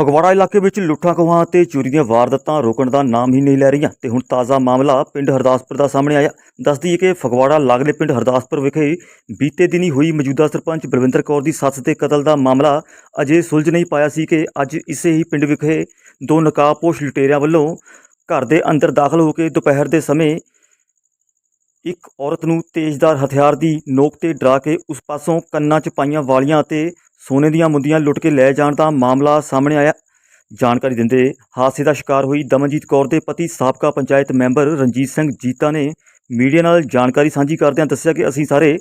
ਫਗਵਾੜਾ ਇਲਾਕੇ ਵਿੱਚ ਲੁੱਟਾਂ ਖੋਹਾਂ ਅਤੇ ਚੋਰੀ ਦੀਆਂ ਵਾਰਦਾਤਾਂ ਰੋਕਣ ਦਾ ਨਾਮ ਹੀ ਨਹੀਂ ਲੈ ਰਹੀਆਂ ਤੇ ਹੁਣ ਤਾਜ਼ਾ ਮਾਮਲਾ ਪਿੰਡ ਹਰਦਾਸਪੁਰ ਦਾ ਸਾਹਮਣੇ ਆਇਆ। ਦੱਸਦੀ ਹੈ ਕਿ ਫਗਵਾੜਾ ਲਾਗਲੇ ਪਿੰਡ ਹਰਦਾਸਪੁਰ ਵਿਖੇ ਬੀਤੇ ਦਿਨੀ ਹੋਈ ਮੌਜੂਦਾ ਸਰਪੰਚ ਬਲਵਿੰਦਰ ਕੌਰ ਦੀ ਸੱਸ ਦੇ ਕਤਲ ਦਾ ਮਾਮਲਾ ਅਜੇ ਸੁਲਝ ਨਹੀਂ ਪਾਇਆ ਸੀ ਕਿ ਅੱਜ ਇਸੇ ਹੀ ਪਿੰਡ ਵਿਖੇ ਦੋ ਨਕਾਬਪੋਸ਼ ਲੁਟੇਰਿਆਂ ਵੱਲੋਂ ਘਰ ਦੇ ਅੰਦਰ ਦਾਖਲ ਹੋ ਕੇ ਦੁਪਹਿਰ ਦੇ ਸਮੇਂ ਇੱਕ ਔਰਤ ਨੂੰ ਤੇਜ਼ਦਾਰ ਹਥਿਆਰ ਦੀ ਨੋਕ ਤੇ ਡਰਾ ਕੇ ਉਸ ਪਾਸੋਂ ਕੰਨਾਂ 'ਚ ਪਾਈਆਂ ਵਾਲੀਆਂ ਅਤੇ ਸੋਨੇ ਦੀਆਂ ਮੁੰਦੀਆਂ ਲੁੱਟ ਕੇ ਲੈ ਜਾਣ ਦਾ ਮਾਮਲਾ ਸਾਹਮਣੇ ਆਇਆ। ਜਾਣਕਾਰੀ ਦਿੰਦੇ ਹਾਦਸੇ ਦਾ ਸ਼ਿਕਾਰ ਹੋਈ ਦਮਨਜੀਤ ਕੌਰ ਦੇ ਪਤੀ ਸਾਬਕਾ ਪੰਚਾਇਤ ਮੈਂਬਰ ਰਣਜੀਤ ਸਿੰਘ ਜੀਤਾ ਨੇ ਮੀਡੀਆ ਨਾਲ ਜਾਣਕਾਰੀ ਸਾਂਝੀ ਕਰਦਿਆਂ ਦੱਸਿਆ ਕਿ ਅਸੀਂ ਸਾਰੇ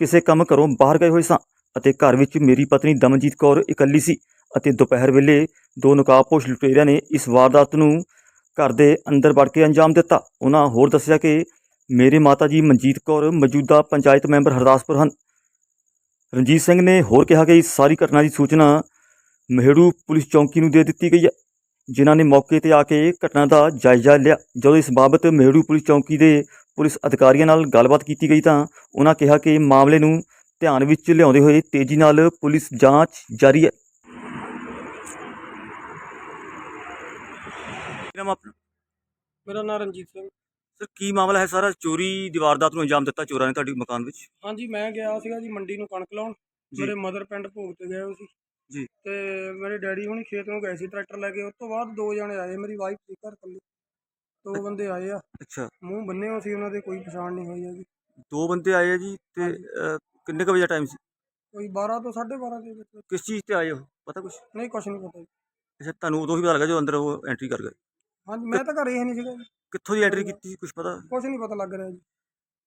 ਕਿਸੇ ਕੰਮ ਘਰੋਂ ਬਾਹਰ ਗਏ ਹੋਏ ਸਾਂ ਅਤੇ ਘਰ ਵਿੱਚ ਮੇਰੀ ਪਤਨੀ ਦਮਨਜੀਤ ਕੌਰ ਇਕੱਲੀ ਸੀ ਅਤੇ ਦੁਪਹਿਰ ਵੇਲੇ ਦੋ ਨਕਾਬਪੋਸ਼ ਲੁਟੇਰਿਆਂ ਨੇ ਇਸ ਵਾਰਦਾਤ ਨੂੰ ਘਰ ਦੇ ਅੰਦਰ ਵੜ ਕੇ ਅੰਜਾਮ ਦਿੱਤਾ। ਉਹਨਾਂ ਹੋਰ ਦੱਸਿਆ ਕਿ ਮੇਰੇ ਮਾਤਾ ਜੀ ਮਨਜੀਤ ਕੌਰ ਮੌਜੂਦਾ ਪੰਚਾਇਤ ਮੈਂਬਰ ਹਰਦਾਸਪੁਰ ਹਨ। ਰਣਜੀਤ ਸਿੰਘ ਨੇ ਹੋਰ ਕਿਹਾ ਕਿ ਇਸ ਸਾਰੀ ਘਟਨਾ ਦੀ ਸੂਚਨਾ ਮਹਿੜੂ ਪੁਲਿਸ ਚੌਂਕੀ ਨੂੰ ਦੇ ਦਿੱਤੀ ਗਈ ਹੈ, ਜਿਨ੍ਹਾਂ ਨੇ ਮੌਕੇ ਤੇ ਆ ਕੇ ਘਟਨਾ ਦਾ ਜਾਇਜ਼ਾ ਲਿਆ। ਜਦੋਂ ਇਸ ਬਾਬਤ ਮਹਿੜੂ ਪੁਲਿਸ ਚੌਂਕੀ ਦੇ ਪੁਲਿਸ ਅਧਿਕਾਰੀਆਂ ਨਾਲ ਗੱਲਬਾਤ ਕੀਤੀ ਗਈ ਤਾਂ ਉਹਨਾਂ ਕਿਹਾ ਕਿ ਮਾਮਲੇ ਨੂੰ ਧਿਆਨ ਵਿੱਚ ਲਿਆਉਂਦੇ ਹੋਏ ਤੇਜ਼ੀ ਨਾਲ ਪੁਲਿਸ ਜਾਂਚ ਜਾਰੀ ਹੈ। ਨਾਮ ਆਪਣਾ ਮੇਰਾ ਨਾਮ ਰਣਜੀਤ ਸਿੰਘ। ਸਰ ਕੀ ਮਾਮਲਾ ਹੈ ਸਾਰਾ? ਚੋਰੀ ਦੀ ਵਾਰਦਾਤ ਨੂੰ ਅੰਜਾਮ ਦਿੱਤਾ ਚੋਰਾਂ ਨੇ ਤੁਹਾਡੇ ਮਕਾਨ ਵਿੱਚ? ਹਾਂਜੀ ਮੈਂ ਗਿਆ ਸੀਗਾ ਜੀ ਮੰਡੀ ਨੂੰ ਕਣਕ ਲਾਉਣ। ਜੀ। ਮੇਰੇ ਮਦਰ ਪਿੰਡ ਭੋਗ ਤੇ ਗਏ ਹੋਏ ਸੀ। ਜੀ। ਤੇ ਮੇਰੇ ਡੈਡੀ ਹੁਣੀ ਖੇਤ ਨੂੰ ਗਏ ਸੀ ਟਰੈਕਟਰ ਲੈ ਕੇ। ਉਸ ਤੋਂ ਬਾਅਦ ਦੋ ਜਣੇ ਆਏ ਮੇਰੀ ਵਾਈਫ ਸੀ ਘਰ ਇਕੱਲੀ। ਦੋ ਬੰਦੇ ਆਏ ਆ। ਅੱਛਾ। ਮੂੰਹ ਬੰਨੇ ਹੋ ਸੀ ਉਹਨਾਂ ਦੇ ਕੋਈ ਪਛਾਣ ਨਹੀਂ ਹੋਈ ਹੈਗੀ। ਦੋ ਬੰਦੇ ਆਏ ਆ ਜੀ ਤੇ। ਅਹ, ਕਿੰਨੇ ਕੁ ਵਜੇ ਟਾਈਮ ਸੀ? ਕੋਈ 12 ਤੋਂ 12:30 ਦੇ ਵਿੱਚ। ਕਿਸ ਚੀਜ਼ ਤੇ ਆਏ ਹੋ? ਪਤਾ ਕੁਛ? ਨਹੀਂ ਕੁਛ ਨਹੀਂ ਪਤਾ ਜੀ। ਅੱਛਾ ਤੁਹਾਨੂੰ ਉਦੋਂ ਹੀ ਪਤਾ ਲੱਗਾ ਜੋ ਅੰਦਰ ਉਹ ਐਂਟਰੀ ਕਰ ਗਏ? ਹਾਂਜੀ ਮੈਂ ਤਾਂ ਘਰੇ ਹੀ ਨਹੀਂ ਸੀਗਾ ਜੀ। ਕਿੱਥੋਂ ਦੀ ਐਂਟਰੀ ਕੀਤੀ ਸੀ ਕੁਛ ਪਤਾ? ਕੁਛ ਨਹੀਂ ਪਤਾ ਲੱਗ ਰਿਹਾ ਜੀ।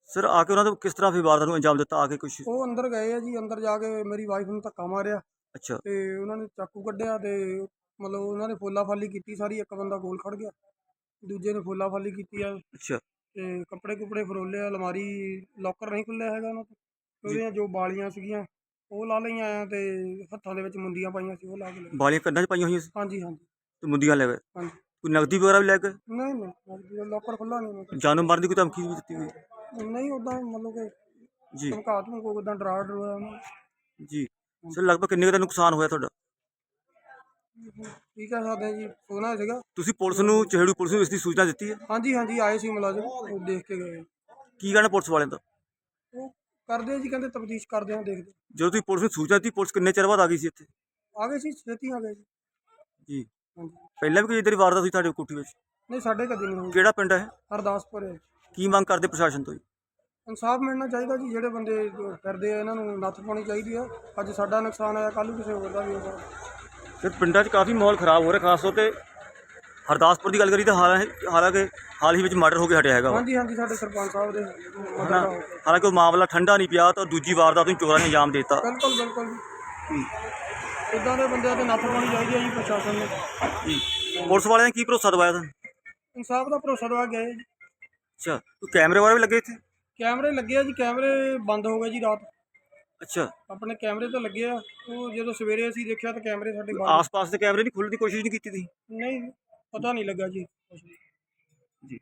ਸਰ ਆ ਕੇ ਉਹਨਾਂ ਨੇ ਕਿਸ ਤਰ੍ਹਾਂ ਫਿਰ ਵਾਰਦਾਤ ਨੂੰ ਅੰਜਾਮ ਦਿੱਤਾ? ਆ ਕੇ ਕੁਛ ਉਹ ਅੰਦਰ ਗਏ ਆ ਜੀ ਅੰਦਰ ਜਾ ਕੇ ਮੇਰੀ ਵਾਈਫ ਨੂੰ ਧੱਕਾ ਮਾਰਿਆ। ਅੱਛਾ। ਤੇ ਉਹਨਾਂ ਨੇ ਚਾਕੂ ਕੱਢਿਆ ਤੇ ਮਤਲਬ ਉਹਨਾਂ ਨੇ ਫੋਲਾ ਫਾਲੀ ਕੀਤੀ ਸਾਰੀ ਇੱਕ ਬੰਦਾ ਕੋਲ ਖੜ ਗਿਆ ਦੂਜੇ ਨੇ ਫੋਲਾ ਫਾਲੀ ਕੀਤੀ ਆ। ਅੱਛਾ। ਤੇ ਕੱਪੜੇ ਕੁਪੜੇ ਫਰੋਲੇ ਆ, ਅਲਮਾਰੀ ਲੋਕਰ ਨਹੀਂ ਖੁੱਲਿਆ ਹੈਗਾ ਉਹਨਾਂ ਤੋਂ। ਉਹਦੀਆਂ ਜੋ ਬਾਲੀਆਂ ਸੀਗੀਆਂ ਉਹ ਲਾ ਲਈਆਂ ਆ ਤੇ ਹੱਥਾਂ ਦੇ ਵਿੱਚ ਮੁੰਦੀਆਂ ਪਾਈਆਂ ਸੀ ਉਹ ਲਾ ਕੇ ਲੈ ਗਏ। ਬਾਲੀਆਂ ਕੰਨਾਂ 'ਚ ਪਾਈਆਂ ਹੋਈਆਂ ਸੀ? ਹਾਂਜੀ ਹਾਂਜੀ। ਤੇ ਮੁੰਦੀਆਂ ਲੈ ਗਏ? ਹਾਂਜੀ। ਕੋਈ ਨਗਦੀ ਵਗੈਰਾ ਵੀ ਲੈ ਗਏ ਨਹੀਂ ਨਹੀਂ ਲੋਕਰ ਖੁੱਲਾ ਨਹੀਂ ਜਾਨੋਂ ਮਾਰਨ ਦੀ ਕੋਈ ਧਮਕੀ ਵੀ ਦਿੱਤੀ ਹੋਈ। ਨਹੀਂ ਉਦਾਂ ਮਤਲਬ ਕਿ ਜੀ। ਧਮਕਾ ਨੂੰ ਕੋਈ ਉਦਾਂ ਡਰਾ ਡਰਵਾ ਉਹਨਾਂ। ਜੀ। ਸਰ ਲਗਭਗ ਕਿੰਨੇ ਕੁ ਦਾ ਨੁਕਸਾਨ ਹੋਇਆ ਤੁਹਾਡਾ? ਕੀ ਕਹਿ ਸਕਦੇ ਆ ਜੀ ਸੋਨਾ ਸੀਗਾ। ਤੁਸੀਂ ਪੁਲਿਸ ਨੂੰ ਚਿਹੜੂ ਪੁਲਿਸ ਨੂੰ ਇਸ ਦੀ ਸੂਚਨਾ ਦਿੱਤੀ ਹੈ? ਹਾਂਜੀ ਹਾਂਜੀ ਆਏ ਸੀ ਮੁਲਾਜ਼ਮ ਉਹ ਦੇਖ ਕੇ ਗਏ। ਕੀ ਕਹਿਣਾ ਪੁਲਿਸ ਵਾਲਿਆਂ ਦਾ? ਉਹ ਕਰਦੇ ਆ ਜੀ ਕਹਿੰਦੇ ਤਫਤੀਸ਼ ਕਰਦੇ ਆ ਦੇਖਦੇ ਜਦੋਂ ਤੁਸੀਂ ਪੁਲਿਸ ਨੂੰ ਸੂਚਨਾ ਦਿੱਤੀ ਪੁਲਿਸ ਕਿੰਨੇ ਚਿਰ ਬਾਅਦ ਆ ਗਈ ਸੀ ਇੱਥੇ? ਆ ਗਏ ਸੀ ਛੇਤੀ ਆ ਗਏ ਜੀ। ਜੀ। ਹਾਂਜੀ। ਪਹਿਲਾਂ ਵੀ ਕੋਈ ਇਦਾਂ ਦੀ ਵਾਰਦਾਤ ਹੋਈ ਤੁਹਾਡੇ ਕੋਠੀ ਵਿੱਚ? ਨਹੀਂ ਸਾਡੇ ਕਦੇ ਨਹੀਂ ਹੋਈ। ਕਿਹੜਾ ਪਿੰਡ ਹੈ? ਹਰਦਾਸਪੁਰ ਹੈ। ਕੀ ਮੰਗ ਕਰਦੇ ਪ੍ਰਸ਼ਾਸਨ ਤੋਂ ਜੀ? ਇਨਸਾਫ ਮਿਲਣਾ ਚਾਹੀਦਾ ਜੀ ਜਿਹੜੇ ਬੰਦੇ ਜੋ ਫਿਰਦੇ ਆ ਇਹਨਾਂ ਨੂੰ ਨੱਥ ਪਾਉਣੀ ਚਾਹੀਦੀ ਆ। ਅੱਜ ਸਾਡਾ ਨੁਕਸਾਨ ਆਇਆ ਕੱਲ ਨੂੰ ਕਿਸੇ ਹੋਰ ਦਾ ਵੀ ਹੋਗਾ ਫਿਰ ਪਿੰਡਾਂ 'ਚ ਕਾਫੀ ਮਾਹੌਲ ਖਰਾਬ ਹੋ ਰਿਹਾ ਖਾਸ ਤੌਰ ਤੇ ਹਰਦਾਸਪੁਰ ਦੀ ਗੱਲ ਕਰੀ ਤਾਂ ਹਾਲਾਂ- ਹਾਲਾਂਕਿ ਹਾਲ ਹੀ ਵਿੱਚ ਮਰਡਰ ਹੋ ਕੇ ਹਟਿਆ ਹੈਗਾ ਵਾ। ਹਾਂਜੀ ਹਾਂਜੀ ਸਾਡੇ ਸਰਪੰਚ ਸਾਹਿਬ ਦੇ ਮਦਦ ਹਨਾ? ਨਾਲ। ਹਾਲਾਂਕਿ ਉਹ ਮਾਮਲਾ ਠੰਡਾ ਨਹੀਂ ਪਿਆ ਤਾਂ ਦੂਜੀ ਵਾਰਦਾਤ ਨੂੰ ਚੋਰਾਂ ਨੇ ਅੰਜਾਮ ਦੇ ਦਿੱਤਾ। ਬਿਲਕੁਲ ਬਿਲਕੁਲ ਜੀ। ਇਦਾਂ ਦੇ ਬੰਦਿਆਂ ਤੇ ਨੱਥ ਪਾਉਣੀ ਚਾਹੀਦੀ ਆ ਜੀ ਪ੍ਰਸ਼ਾਸਨ ਨੂੰ। ਜੀ। ਪੁਲਿਸ ਵਾਲਿਆਂ ਨੇ ਕੀ ਭਰੋਸਾ ਦਵਾਇਆ ਤੁਹਾਨੂੰ? ਇਨਸਾਫ ਦਾ ਭਰੋਸਾ ਦਵਾ ਗਏ ਜੀ। ਅੱਛਾ ਕੋਈ ਕੈਮਰੇ ਵਾਲੇ ਵੀ ਲੱਗੇ ਇੱਥੇ? ਕੈਮਰੇ ਲੱਗੇ ਆ ਜੀ ਕੈਮਰੇ ਬੰਦ ਹੋ ਗਏ ਜੀ ਰਾਤ। ਅੱਛਾ। ਆਪਣੇ ਕੈਮਰੇ ਤਾਂ ਲੱਗੇ ਆ ਉਹ ਜਦੋਂ ਸਵੇਰੇ ਅਸੀਂ ਦੇਖਿਆ ਤਾਂ ਕੈਮਰੇ ਸਾਡੇ ਬੰਦ। ਆਸ-ਪਾਸ ਦੇ ਕੈਮਰੇ ਨਹੀਂ ਖੋਲ੍ਹਣ ਦੀ ਕੋਸ਼ਿਸ਼ ਨਹੀਂ ਕੀਤੀ ਤੁਸੀਂ? ਨਹੀਂ ਪਤਾ ਨਹੀਂ ਲੱਗਾ ਜੀ। ਕੁਛ ਵੀ। ਜੀ।